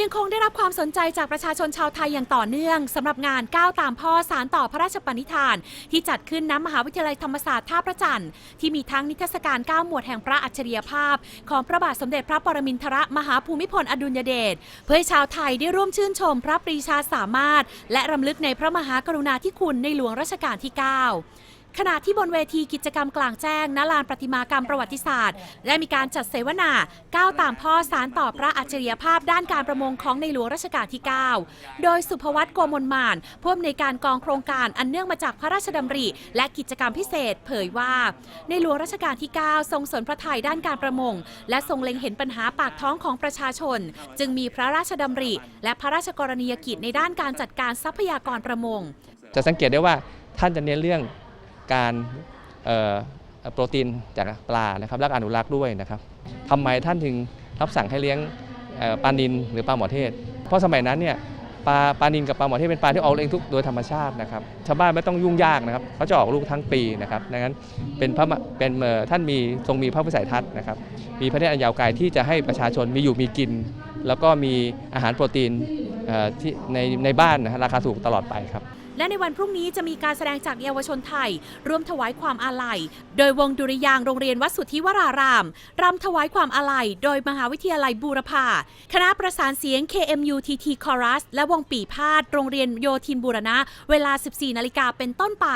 ยังคงได้รับความสนใจจากประชาชนชาวไทยอย่างต่อเนื่องสำหรับงานก้าวตามพ่อสารต่อพระราชปณิธาน ที่จัดขึ้นณมหาวิทยาลัยธรรมศาสตร์ท่าพระจันทร์ที่มีทั้งนิทรรศการก้าวหมวดแห่งพระอัจฉริยภาพ ของพระบาทสมเด็จพระปรมินทรมหาภูมิพลอดุลยเดชเพื่อให้ชาวไทยได้ร่วมชื่นชมพระปรีชาสามารถ และรำลึกในพระมหากรุณาธิคุณในหลวงรัชกาลที่ 9 ขณะที่บนเวทีกิจกรรมกลางแจ้งณลานประติมากรรมประวัติศาสตร์ ได้มีการจัดเสวนาก้าวตามพ่อสารต่อพระอัจฉริยภาพด้านการประมงของในหลวงรัชกาลที่ 9 โดยสุภวัตโกมลมานผู้อำนวยการกองโครงการอันเนื่องมาจากพระราชดำริ และกิจกรรมพิเศษ เผยว่า ในหลวงรัชกาลที่ 9 ทรงสนพระทัยด้านการประมง และทรงเล็งเห็นปัญหาปากท้องของประชาชน จึงมีพระราชดำริ และพระราชกรณียกิจในด้านการจัดการทรัพยากรประมง จะสังเกตได้ว่าท่านจะเน้นเรื่อง การโปรตีนจากปลานะครับและกอนุรักษ์ด้วยนะครับทำไมท่านถึงรับสั่งให้เลี้ยงปลานินหรือปลาหมอเทศ เพราะสมัยนั้นเนี่ยปลาปลานินกับปลาหมอเทศเป็นปลาที่ออกเองทุกโดยธรรมชาตินะครับชาวบ้านไม่ต้องยุ่งยากนะครับเขาจะออกลูกทั้งปีนะครับดังนั้นเป็นพระเป็นท่านมีทรงมีพระวิสัยทัศน์นะครับมีพระเนตรอันยาวไกลที่จะให้ประชาชนมีอยู่มีกิน แล้วก็มีอาหารโปรตีนที่ในในบ้านนะฮะราคาถูกตลอดไปครับ และในวันพรุ่งนี้จะมีการแสดงจากเยาวชนไทย ร่วมถวายความอาลัย โดยวงดุริยางโรงเรียนวัดสุทธิวรารามรำถวายความอาลัย โดยมหาวิทยาลัยบูรพาคณะประสานเสียง KMUTT Chorus และวงปีพาดโรงเรียนโยธินบูรณะ เวลา 14 นาฬิกาเป็นต้นไป